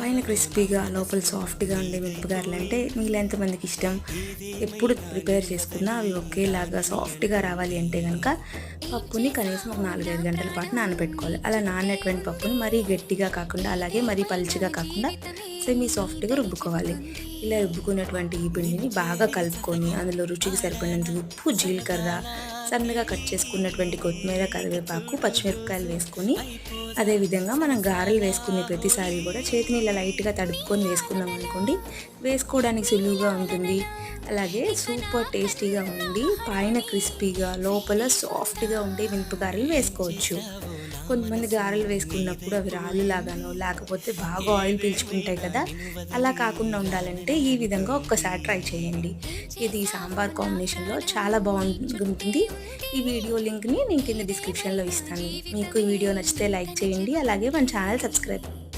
పైన క్రిస్పీగా లోపల సాఫ్ట్గా ఉండే మిరపగారలు అంటే మీలో ఎంతమందికి ఇష్టం? ఎప్పుడు ప్రిపేర్ చేసుకున్నా అవి ఒకేలాగా సాఫ్ట్గా రావాలి అంటే కనుక పప్పుని కనీసం ఒక నాలుగైదు గంటల పాటు నానబెట్టుకోవాలి. అలా నానటువంటి పప్పుని మరీ గట్టిగా కాకుండా అలాగే మరీ పలుచగా కాకుండా సెమీ సాఫ్ట్గా రుబ్బుకోవాలి. ఇలా రుబ్బుకున్నటువంటి ఈ పిండిని బాగా కలుపుకొని అందులో రుచికి సరిపడినంత ఉప్పు జీలకర్ర సన్నగా కట్ చేసుకున్నటువంటి కొత్తిమీర కరివేపాకు పచ్చిమిరపకాయలు వేసుకొని అదేవిధంగా మనం గారెలు వేసుకునే ప్రతిసారి కూడా చేతిని ఇలా లైట్గా తడుపుకొని వేసుకున్నాం అనుకోండి. వేసుకోవడానికి సులువుగా ఉంటుంది. అలాగే సూపర్ టేస్టీగా ఉండి పైన క్రిస్పీగా లోపల సాఫ్ట్గా ఉండే మినపగారెలు వేసుకోవచ్చు. కొంతమంది గారెలు వేసుకున్నప్పుడు అవి రాళ్ళు లాగానో లేకపోతే బాగా ఆయిల్ పీల్చుకుంటాయి కదా అలా కాకుండా ఉండాలంటే ఈ విధంగా ఒక్కసారి ట్రై చేయండి. ఇది సాంబార్ కాంబినేషన్లో చాలా బాగుంటుంది. ఈ వీడియో లింక్ని నేను కింద డిస్క్రిప్షన్లో ఇస్తాను. మీకు ఈ వీడియో నచ్చితే లైక్ చేయండి అలాగే మన ఛానల్ సబ్స్క్రైబ్